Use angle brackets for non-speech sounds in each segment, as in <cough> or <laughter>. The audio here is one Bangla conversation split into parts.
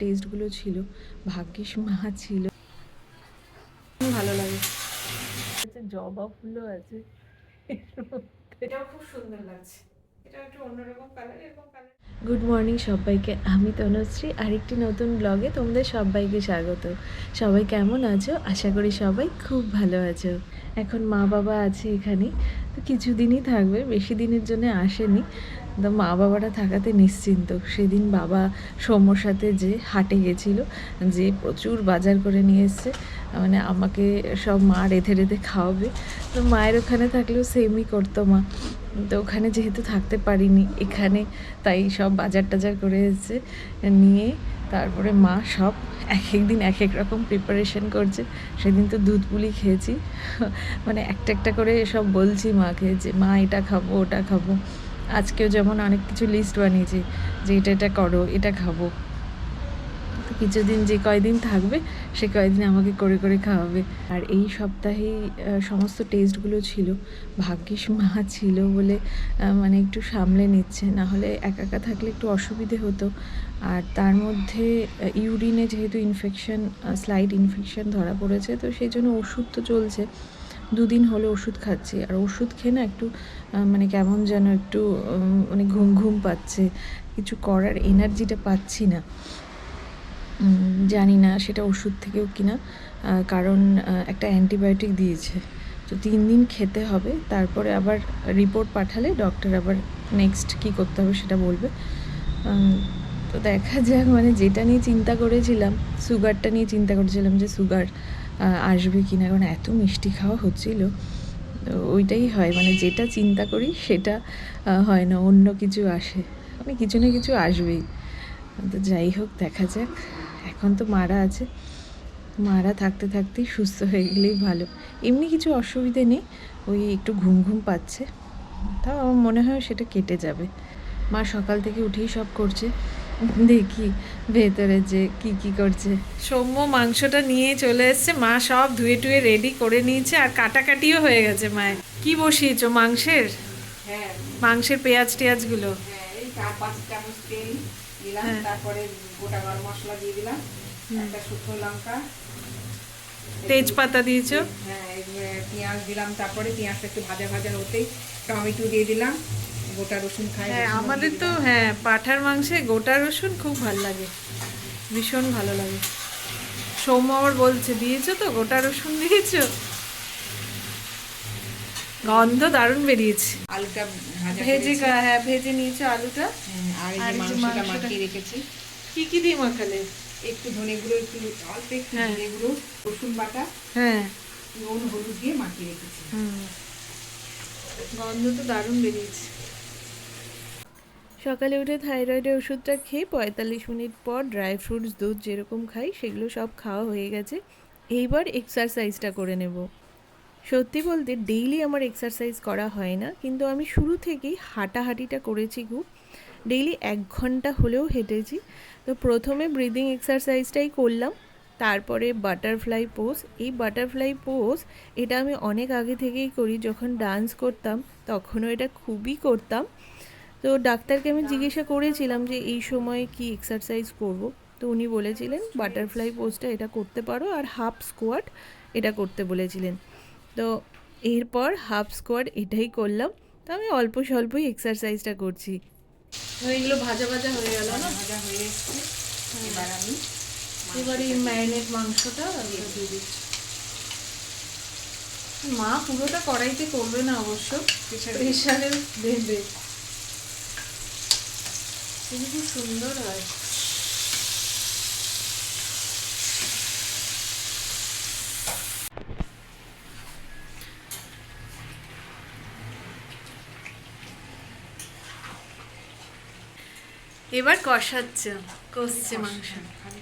টেস্টগুলো ছিল ভাগ্যিস মা ছিল। ভালো লাগে। আচ্ছা জবা ফুলও আছে। এটাও খুব সুন্দর লাগছে। এটা একটু অন্যরকম কালার এরকম কালার গুড মর্নিং সবাইকে আমি তনুশ্রী। আরেকটি নতুন ব্লগে তোমাদের সবাইকে স্বাগত। সবাই কেমন আছো? আশা করি সবাই খুব ভালো আছো। এখন মা বাবা আছে এখানে, তো কিছুদিনই থাকবে, বেশি দিনের জন্য আসেনি। তো মা বাবারা থাকাতে নিশ্চিন্ত। সেদিন বাবা সৌম্যর সাথে যে হাটে গেছিল, যে প্রচুর বাজার করে নিয়ে এসছে মানে আমাকে সব মা রেঁধে রেঁধে খাওয়াবে। তো মায়ের ওখানে থাকলেও সেমই করতো মা। তো ওখানে যেহেতু থাকতে পারিনি, এখানে তাই সব বাজার টাজার করে এসেছে, নিয়ে তারপরে মা সব এক এক দিন এক এক রকম প্রিপারেশন করছে। সেদিন তো দুধ পুলি খেয়েছি। মানে একটা একটা করে সব বলছি মাকে যে, মা, এটা খাব, ওটা খাব। আজকেও যেমন অনেক কিছু লিস্ট বানিয়েছি যে, এটা এটা করো, এটা খাব। কিছুদিন যে কয়দিন থাকবে, সে কয়দিন আমাকে করে করে খাওয়াবে। আর এই সপ্তাহেই সমস্ত টেস্টগুলো ছিল। ভাগ্যিস মা ছিল বলে মানে একটু সামলে নিচ্ছে। না হলে একা একা থাকলে একটু অসুবিধে হতো। আর তার মধ্যে ইউরিনে যেহেতু ইনফেকশন স্লাইড ইনফেকশন ধরা পড়েছে, তো সেই জন্য ওষুধ তো চলছে। দুদিন হলো ওষুধ খাচ্ছি। আর ওষুধ খেয়ে না একটু মানে কেমন যেন একটু মানে ঘুম ঘুম পাচ্ছে। কিছু করার এনার্জিটা পাচ্ছি না। জানি না সেটা ওষুধ থেকেও কিনা। কারণ একটা অ্যান্টিবায়োটিক দিয়েছে। তো তিন দিন খেতে হবে, তারপরে আবার রিপোর্ট পাঠালে ডক্টর আবার নেক্সট কী করতে হবে সেটা বলবে। তো দেখা যাক মানে যেটা নিয়ে চিন্তা করেছিলাম, সুগারটা নিয়ে চিন্তা করেছিলাম যে সুগার আসবে কি না কারণ এত মিষ্টি খাওয়া হচ্ছিল। ওইটাই হয় মানে যেটা চিন্তা করি সেটা হয় না, অন্য কিছু আসে। মানে কিছু না কিছু আসবেই। তো যাই হোক, দেখা যাক। এখন তো মারা আছে। মারা থাকতে থাকতেই সুস্থ হয়ে গেলেই ভালো। এমনি কিছু অসুবিধে নেই ওই একটু ঘুম ঘুম পাচ্ছে। তাও আমার মনে হয় সেটা কেটে যাবে। মা সকাল থেকে উঠেই সব করছে। দেখি ভেতরে যে কি কি করছে। সৌম্য মাংসটা নিয়ে চলে এসছে। মা সব ধুয়ে টুয়ে রেডি করে নিয়েছে আর কাটাকাটিও হয়ে গেছে মায়ের। কি বসিয়েছো মাংসের? হ্যাঁ। মাংসের পেঁয়াজ টেয়াজগুলো? হ্যাঁ এই চার পাঁচ চামচ তেল। দিলাম হ্যাঁ। তারপরে গোটা গরম মশলা দিয়ে দিলাম একটা শুকনো লঙ্কা তেজপাতা দিয়েছ? হ্যাঁ পেঁয়াজ দিলাম তারপরে পেঁয়াজটা একটু ভাজা ভাজা হতেই টমেটো দিয়ে দিলাম গোটা রসুন খাই হ্যাঁ আমাদের তো হ্যাঁ পাঠার মাংসে গোটা রসুন খুব ভালো লাগে ভীষণ ভালো লাগে। সৌম্য আবার বলছে দিয়েছ তো গোটা রসুন দিয়েছ? গন্ধ দারুণ বেরিয়েছে। আলুটা ভেজে হ্যাঁ ভেজে নিয়েছো আলুটা? হ্যাঁ, আর এই যে মাংসটা মাখিয়ে রেখেছি। কি কি দিয়ে মাখালে? একটু ধনে গুঁড়ো একটু অল্প একটু হ্যাঁ। ধনে গুঁড়ো রসুন বাটা হ্যাঁ। নুন হলুদ দিয়ে মাখিয়ে রেখেছি। গন্ধ তো দারুণ বেরিয়েছে। সকালে উঠে থাইরয়েডের ওষুধটা খেয়ে পঁয়তাল্লিশ মিনিট পর ড্রাই ফ্রুটস দুধ যেরকম খাই সেগুলো সব খাওয়া হয়ে গেছে। এইবার এক্সারসাইজটা করে নেব। সত্যি বলতে ডেইলি আমার এক্সারসাইজ করা হয় না কিন্তু আমি শুরু থেকেই হাঁটাহাঁটিটা করেছি খুব। ডেইলি এক ঘণ্টা হলেও হেঁটেছি। তো প্রথমে ব্রিদিং এক্সারসাইজটাই করলাম, তারপরে বাটারফ্লাই পোজ এই বাটারফ্লাই পোজ এটা আমি অনেক আগে থেকেই করি, যখন ডান্স করতাম তখনও এটা খুবই করতাম। তো ডাক্তারকে আমি জিজ্ঞাসা করেছিলাম যে এই সময় কি এক্সারসাইজ করব? তো উনি বলেছিলেন বাটারফ্লাই পোজটা এটা করতে পারো আর হাফ স্কোয়াট এটা করতে বলেছিলেন। তো এরপর হাফ স্কোয়াট এটাই করলাম। তো আমি অল্প স্বল্পই এক্সারসাইজটা করছি। এগুলো ভাজা ভাজা হয়ে গেল না? ভাজা হয়ে এসছে। এবার আমি এবার এই ম্যারিনেট মাংসটা দিয়ে দিচ্ছি। মা পুরোটা কড়াইতে করবে না অবশ্য প্রেশারে। দেবে। খুব সুন্দর হয়। এবার কষাচ্ছে কষছে মাংস।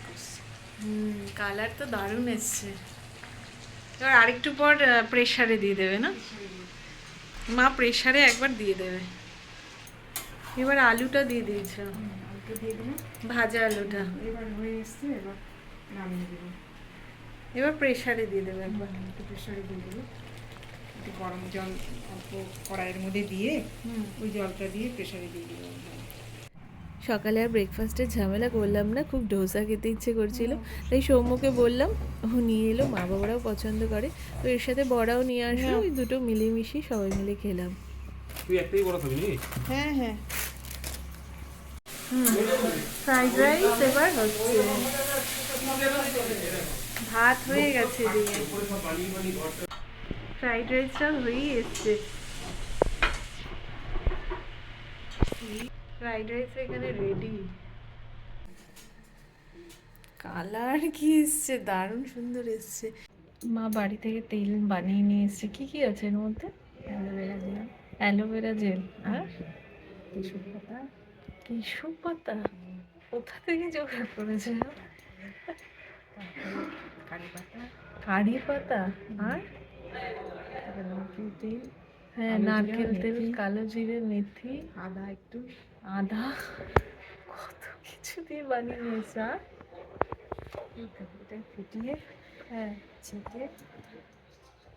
কষছে। হুম কালার তো দারুণ এসছে। এবার আরেকটু পর প্রেশারে দিয়ে দেবে না? মা প্রেশারে একবার দিয়ে দেবে। এবার আলুটা দিয়ে দিয়েছ। ভাজা আলুটা। এবার হয়ে এসছে এবার নামিয়ে দেবো। এবার প্রেশারে দিয়ে দেবে একবার। একটু প্রেসারে দিয়ে দেবো। একটু গরম জল অল্প কড়াইয়ের মধ্যে দিয়ে ওই জলটা দিয়ে প্রেশারে দিয়ে দেবো সকালে আর ব্রেকফাস্টের ঝামেলা করলাম না খুব ডোসা খেতে ইচ্ছে করছিল। তাই সৌম্যকে বললাম ও নিয়ে এলো মা বাবারাও পছন্দ করে। তো এর সাথে বড়াও নিয়ে আসলো ওই দুটো মিলেমিশে সবাই মিলে খেলাম। তুই একটাই বড় খাবি হ্যাঁ হ্যাঁ। ফ্রাইড রাইস এবার হচ্ছে ভাত হয়ে গেছে দিয়ে। ফ্রাইড রাইসটা হয়েই এসছে। ফ্রাইড রাইস এখানে রেডি কালার কি এসছে? দারুণ সুন্দর এসছে। মা বাড়ি থেকে তেল বানিয়ে নিয়ে এসছে। কি কি আছে এর মধ্যে? Aloe vera gel aloe vera gel আর টিস্যু পাতা। পাতা? কোথা থেকে জোগাড় করেছে? কারি পাতা। কারি পাতা আর তেল। হ্যাঁ নারকেল তেল কালো জিরে মেথি। আদা একটু। আদা কত কিছু দিয়ে বানিয়ে নিয়েছে এটা ফুটিয়ে হ্যাঁ। ছেঁকে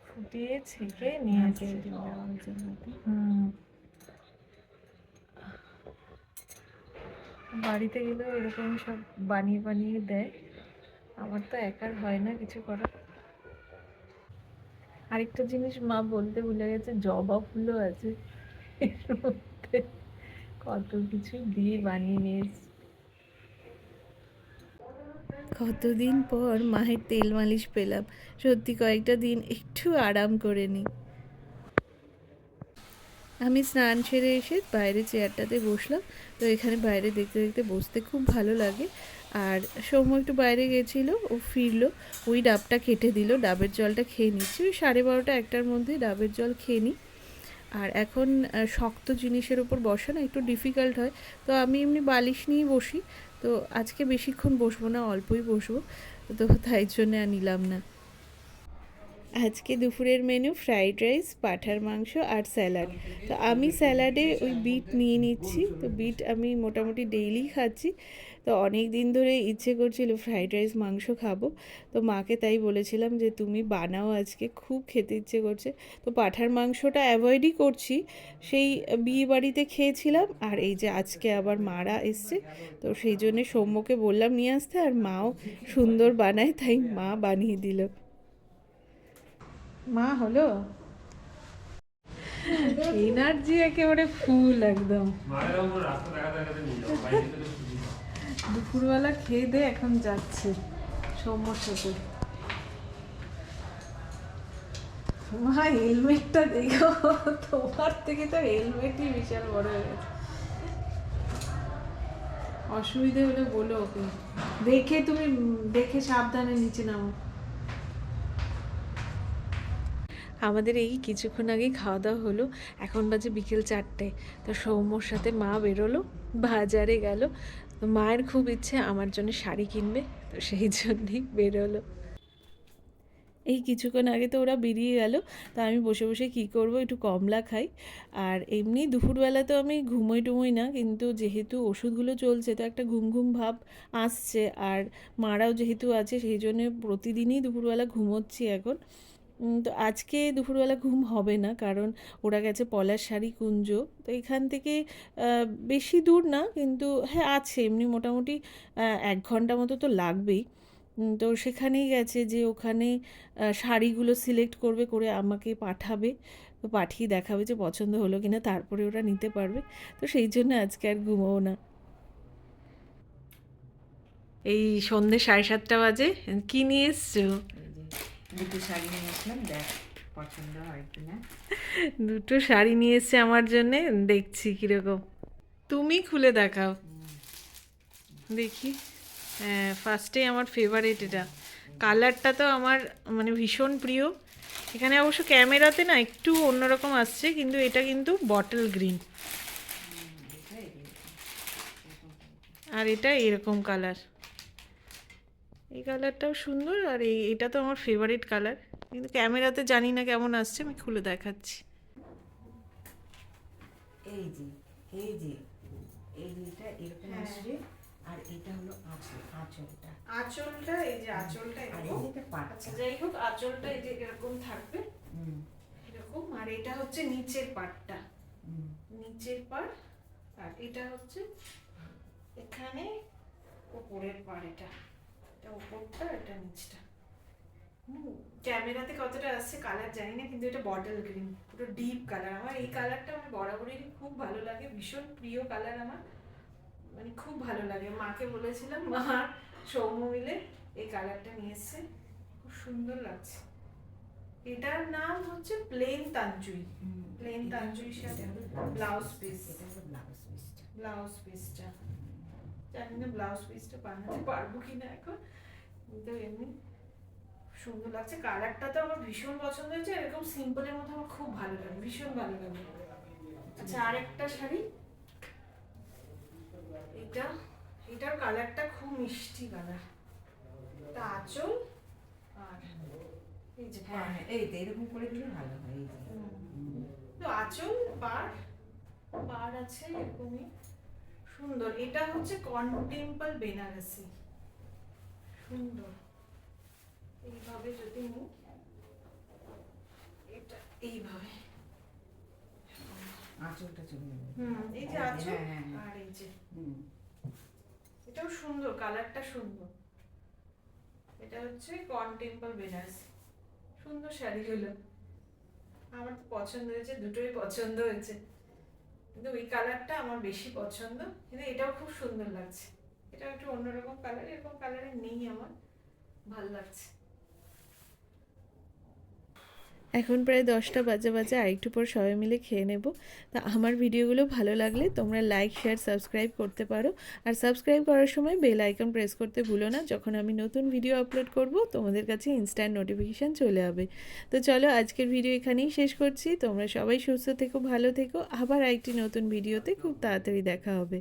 ফুটিয়ে ছেঁকে নিয়েছে। মধ্যে। হুম। বাড়িতে গেলেও এরকম সব বানিয়ে বানিয়ে দেয়। আমার তো একার হয় না কিছু করা আরেকটা জিনিস মা বলতে ভুলে গেছে জবা ফুলও আছে এর মধ্যে। কত কিছু দিয়ে বানিয়ে নিয়েছে। কতদিন পর মায়ের তেল মালিশ পেলাম। সত্যি কয়েকটা দিন একটু আরাম করে নিই। আমি স্নান সেরে এসে বাইরে চেয়ারটাতে বসলাম। তো এখানে বাইরে দেখতে দেখতে বসতে খুব ভালো লাগে। আর সৌম্য একটু বাইরে গেছিল, ও ফিরলো। ওই ডাবটা কেটে দিল, ডাবের জলটা খেয়ে নিচ্ছি। ওই সাড়ে বারোটা একটার মধ্যে ডাবের জল খেয়ে নিই। আর এখন শক্ত জিনিসের উপর বসা না, একটু ডিফিকাল্ট হয়। তো আমি এমনি বালিশ নিয়েই বসি। তো আজকে বেশিক্ষণ বসবো না, অল্পই বসবো। তো তাই জন্যে আর নিলাম না। আজকে দুপুরের মেনু ফ্রাইড রাইস পাঠার মাংস আর স্যালাড তো আমি স্যালাডে ওই বিট নিয়ে নিচ্ছি। তো বিট আমি মোটামুটি ডেইলি খাচ্ছি। তো অনেক দিন ধরে ইচ্ছে করছিল ফ্রাইড রাইস মাংস খাব। তো মাকে তাই বলেছিলাম যে, তুমি বানাও আজকে, খুব খেতে ইচ্ছে করছে। তো পাঠার মাংসটা অ্যাভয়েডই করছি। সেই বিয়ে বাড়িতে খেয়েছিলাম আর এই যে আজকে আবার মারা এসছে। তো সেই জন্যে সৌম্যকে বললাম, নিয়ে আসতে। আর মাও সুন্দর বানায়, তাই মা বানিয়ে দিল। মা হলো? এনার্জি একেবারে ফুল একদম। দুপুরবেলা খেয়ে দিয়ে এখন যাচ্ছে সৌম্যর সাথে। মা হেলমেটটা দেখো তোমার থেকে তো হেলমেটই বিশাল বড় হয়ে গেছে। অসুবিধে হলে বলো ওকে। দেখে তুমি দেখে সাবধানে নিচে নামো। আমাদের এই কিছুক্ষণ আগেই খাওয়া দাওয়া হলো। এখন বাজে বিকেল চারটে। তো সৌম্যর সাথে মা বেরোলো, বাজারে গেল। তো মায়ের খুব ইচ্ছে, আমার জন্য শাড়ি কিনবে। তো সেই জন্যই বেরোলো। এই কিছুক্ষণ আগে তো ওরা বেরিয়ে গেল। তা আমি বসে বসে কি করব? একটু কমলা খাই। আর এমনি দুপুরবেলা তো আমি ঘুমোই টুমোই না। কিন্তু যেহেতু ওষুধগুলো চলছে, তো একটা ঘুম ঘুম ভাব আসছে। আর মারাও যেহেতু আছে, সেই জন্য প্রতিদিনই দুপুরবেলা ঘুমোচ্ছি এখন। তো আজকে দুপুরবেলা ঘুম হবে না, কারণ ওরা গেছে পলাশ শাড়ি কুঞ্জ। তো এখান থেকে বেশি দূর না, কিন্তু হ্যাঁ আছে, এমনি মোটামুটি এক ঘণ্টা মতো তো লাগবেই। তো সেখানেই গেছে যে ওখানে শাড়িগুলো সিলেক্ট করবে, করে আমাকে পাঠাবে তো পাঠিয়ে দেখাবে যে পছন্দ হলো কি না তারপরে ওরা নিতে পারবে। তো সেই জন্য আজকে আর ঘুমোও না। এই সন্ধে সাড়ে সাতটা বাজে, কি নিয়ে এসছো? দুটো শাড়ি নিয়ে আসলাম দেখ পছন্দ হয় কিনা <laughs> দুটো শাড়ি নিয়ে এসছে আমার জন্যে দেখছি কীরকম। তুমি খুলে দেখাও। দেখি। হ্যাঁ ফার্স্টেই আমার ফেভারিট এটা। কালারটা তো আমার মানে ভীষণ প্রিয়। এখানে অবশ্য ক্যামেরাতে না একটু অন্যরকম আসছে কিন্তু এটা কিন্তু বটল গ্রিন আর এটা এরকম কালার এই কালারটাও সুন্দর আর এই এটা তো আমার ফেভারিট কালার। কিন্তু ক্যামেরাতে জানি না কেমন আসছে আমি খুলে দেখাচ্ছি। এই যে এই যে এই যে এটা এরকম আসবে আর এটা হলো আঁচল আঁচলটা। আঁচলটা এই যে আঁচলটা এরকম। যে যাই হোক আঁচলটা এই যে এরকম থাকবে। এরকম আর এটা হচ্ছে নিচের পাটটা নিচের পাট আর এটা হচ্ছে এখানে উপরের পাড় এটা। এটা ওপরটা এটা নিচটা। ক্যামেরাতে কতটা আসছে কালার জানি না কিন্তু এটা বটল গ্রিন পুরো ডিপ কালার আমার এই কালারটা আমার বরাবরই খুব ভালো লাগে ভীষণ প্রিয় কালার আমার। মানে খুব ভালো লাগে। মাকে বলেছিলাম মা সৌম্য মিলে এই কালারটা নিয়ে এসছে। খুব সুন্দর লাগছে। এটার নাম হচ্ছে প্লেন তাঞ্জুই প্লেন তাঞ্জুই সাথে ব্লাউজ পিস এটা ব্লাউজ পিসটা ব্লাউজ পিসটা জানি না ব্লাউজ পিসটা বানাতে পারব কিনা এখন। কিন্তু এমনি সুন্দর লাগছে। কালারটা তো আমার ভীষণ পছন্দ হয়েছে। এরকম সিম্পলের মধ্যে আমার খুব ভালো লাগে ভীষণ ভালো লাগে। আচ্ছা আরেকটা শাড়ি। এটা এটার কালারটা খুব মিষ্টি কালার এটা আঁচল আর এই যে হ্যাঁ হ্যাঁ এই তো এরকম করে দিলে ভালো হয় এই যে। তো আঁচল পাড় পাড় আছে এরকমই। সুন্দর। এটা হচ্ছে কন্টেম্পল বেনারসি সুন্দর। এইভাবে যদি নিই এটা এইভাবে। আঁচলটা চলে হুম এই যে আঁচল হ্যাঁ, হ্যাঁ, হ্যাঁ। আর এই যে। হুম। এটাও সুন্দর কালারটা সুন্দর। এটা হচ্ছে কন্টেম্পল বেনারসি সুন্দর শাড়ি হলো। আমার তো পছন্দ হয়েছে দুটোই পছন্দ হয়েছে। কিন্তু ওই কালারটা আমার বেশি পছন্দ। কিন্তু এটাও খুব সুন্দর লাগছে। এটা একটু অন্যরকম কালার, এরকম কালারের নেই আমার। ভালো লাগছে। এখন প্রায় দশটা বাজে বাজে, আরেকটু পর সবাই মিলে খেয়ে নেব। তা আমার ভিডিওগুলো ভালো লাগলে তোমরা লাইক শেয়ার সাবস্ক্রাইব করতে পারো। আর সাবস্ক্রাইব করার সময় বেল আইকন প্রেস করতে ভুলো না। যখন আমি নতুন ভিডিও আপলোড করব, তোমাদের কাছে ইনস্ট্যান্ট নোটিফিকেশান চলে যাবে। তো চলো আজকের ভিডিও এখানেই শেষ করছি। তোমরা সবাই সুস্থ থেকো, ভালো থেকো। আবার আরেকটি নতুন ভিডিওতে খুব তাড়াতাড়ি দেখা হবে।